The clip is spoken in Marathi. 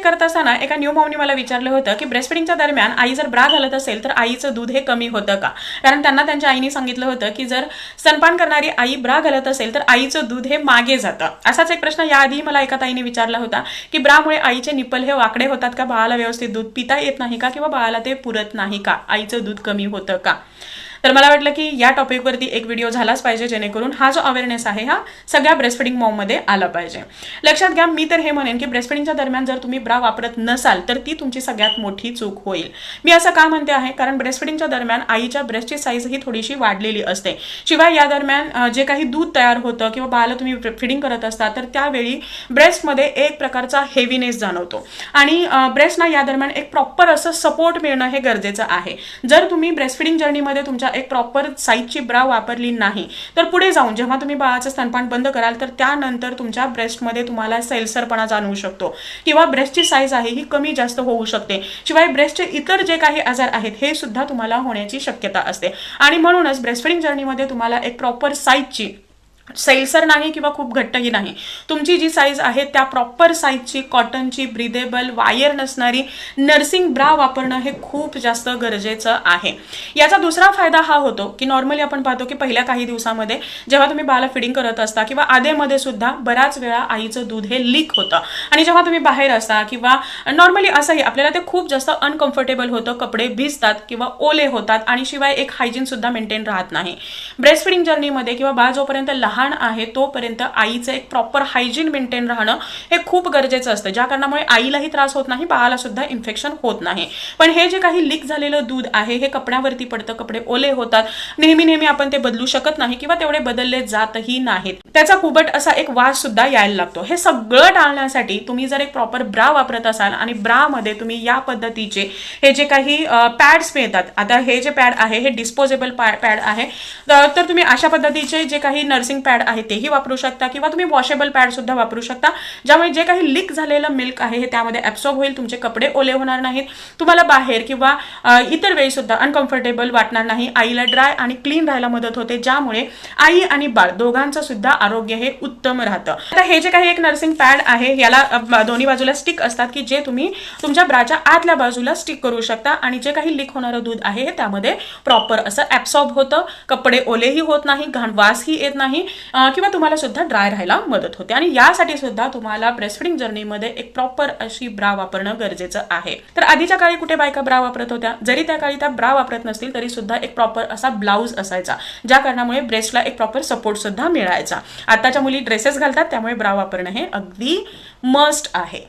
चेक करत असताना एका न्यू मॉमनी मला विचारलं होतं की ब्रेस्टफिडिंगच्या दरम्यान आई जर ब्रा घालत असेल तर आईचं दूध हे कमी होतं का? कारण त्यांना त्यांच्या आईने सांगितलं होतं की जर स्तनपान करणारी आई ब्रा घालत असेल तर आईचं दूध हे मागे जातं. असाच एक प्रश्न याआधी मला एका ताईने विचारला होता की ब्रामुळे आईचे निप्पल हे वाकडे होतात का? बाळाला व्यवस्थित दूध पिता येत नाही का? किंवा बाळाला ते पुरत नाही का? आईचं दूध कमी होतं का? तर मला वाटलं की या टॉपिकवरती एक व्हिडिओ झालाच पाहिजे जेणेकरून हा जो अवेअरनेस आहे हा सगळ्या ब्रेस्टफिडिंग मॉममध्ये आला पाहिजे. लक्षात घ्या मी तर हे म्हणेन की ब्रेस्टफिडिंगच्या दरम्यान जर तुम्ही ब्रा वापरत नसाल तर ती तुमची सगळ्यात मोठी चूक होईल. मी असं का म्हणते आहे? कारण ब्रेस्टफिडिंगच्या दरम्यान आईच्या ब्रेस्टची साईज ही थोडीशी वाढलेली असते. शिवाय या दरम्यान जे काही दूध तयार होतं किंवा बाळाला तुम्ही फिडिंग करत असता तर त्यावेळी ब्रेस्टमध्ये एक प्रकारचा हेवीनेस जाणवतो. आणि ब्रेस्टना या दरम्यान एक प्रॉपर असं सपोर्ट मिळणं हे गरजेचं आहे. जर तुम्ही ब्रेस्टफिडिंग जर्नीमध्ये तुमच्या एक प्रॉपर साईजची ब्रा वापरली नाही. तर पुढे जाऊन जेव्हा तुम्ही बाळाचं स्तनपान बंद कराल तर त्यानंतर तुमच्या ब्रेस्टमध्ये तुम्हाला सेल्सरपणा जाणवू शकतो. किंवा ब्रेस्टची साईज आहे ही कमी जास्त होऊ शकते. शिवाय ब्रेस्टचे इतर जे काही आजार आहेत हे सुद्धा तुम्हाला होण्याची शक्यता असते. आणि म्हणूनच ब्रेस्टफिडिंग जर्नीमध्ये तुम्हाला एक प्रॉपर साईजची सैलसर नाही किंवा खूप घट्टही नाही. तुमची जी साईज आहे त्या प्रॉपर साईजची कॉटनची ब्रिदेबल वायर नसणारी नर्सिंग ब्रा वापरणं हे खूप जास्त गरजेचं आहे. याचा दुसरा फायदा हा होतो की नॉर्मली आपण पाहतो की पहिल्या काही दिवसामध्ये जेव्हा तुम्ही बाला फिडिंग करत असता किंवा आधेमध्ये सुद्धा बऱ्याच वेळा आईचं दूध हे लीक होतं. आणि जेव्हा तुम्ही बाहेर असता किंवा नॉर्मली असंही आपल्याला ते खूप जास्त अनकम्फर्टेबल होतं कपडे भिजतात किंवा ओले होतात आणि शिवाय एक हायजीन सुद्धा मेंटेन राहत नाही. ब्रेस्ट फिडिंग जर्नीमध्ये किंवा बाळ जोपर्यंत लहान आहे तोपर्यंत आईचं एक प्रॉपर हायजीन मेंटेन राहणं हे खूप गरजेचं असतं. ज्या कारणामुळे आईलाही त्रास होत नाही बाळाला सुद्धा इन्फेक्शन होत नाही. पण हे जे काही लीक झालेलं दूध आहे हे कपड्यावरती पडतं कपडे ओले होतात. नेहमी नेहमी आपण ते बदलू शकत नाही किंवा तेवढे बदलले जातही नाहीत. त्याचा कुबट असा एक वास सुद्धा यायला लागतो. हे सगळं टाळण्यासाठी तुम्ही जर एक प्रॉपर ब्रा वापरत असाल आणि ब्रामध्ये तुम्ही या पद्धतीचे हे जे काही पॅड्स मिळतात. आता हे जे पॅड आहे हे डिस्पोजेबल पॅड आहे. तर तुम्ही अशा पद्धतीचे जे काही नर्सिंग पॅड आहे तेही वापरू शकता किंवा तुम्ही वॉशेबल पॅड सुद्धा वापरू शकता. ज्यामुळे जे काही लीक झालेलं मिल्क आहे हे त्यामध्ये ॲब्सॉर्ब होईल तुमचे कपडे ओले होणार नाहीत. तुम्हाला बाहेर किंवा इतर वेळीसुद्धा अनकम्फर्टेबल वाटणार नाही. आईला ड्राय आणि क्लीन राहायला मदत होते ज्यामुळे आई आणि बाळ दोघांचं सुद्धा आरोग्य हे उत्तम राहतं. आता हे जे काही एक नर्सिंग पॅड आहे याला दोन्ही बाजूला स्टिक असतात की जे तुम्ही तुमच्या ब्राच्या आतल्या बाजूला स्टिक करू शकता आणि जे काही लीक होणारं दूध आहे हे त्यामध्ये प्रॉपर असं ॲब्सॉर्ब होतं. कपडे ओलेही होत नाही घाण वासही येत नाही. किंवा तुम्हाला सुद्धा ड्राय राहायला मदत होते. आणि यासाठी सुद्धा तुम्हाला ब्रेस्टफिडिंग जर्नीमध्ये एक प्रॉपर अशी ब्रा वापरणं गरजेचं आहे. तर आधीच्या काळी कुठे बायका ब्रा वापरत होत्या? जरी त्या काळी त्या ब्रा वापरत नसतील तरी सुद्धा एक प्रॉपर असा ब्लाऊज असायचा ज्या कारणामुळे ब्रेस्टला एक प्रॉपर सपोर्ट सुद्धा मिळायचा. आताच्या मुली ड्रेसेस घालतात त्यामुळे ब्रा वापरणं हे अगदी मस्ट आहे.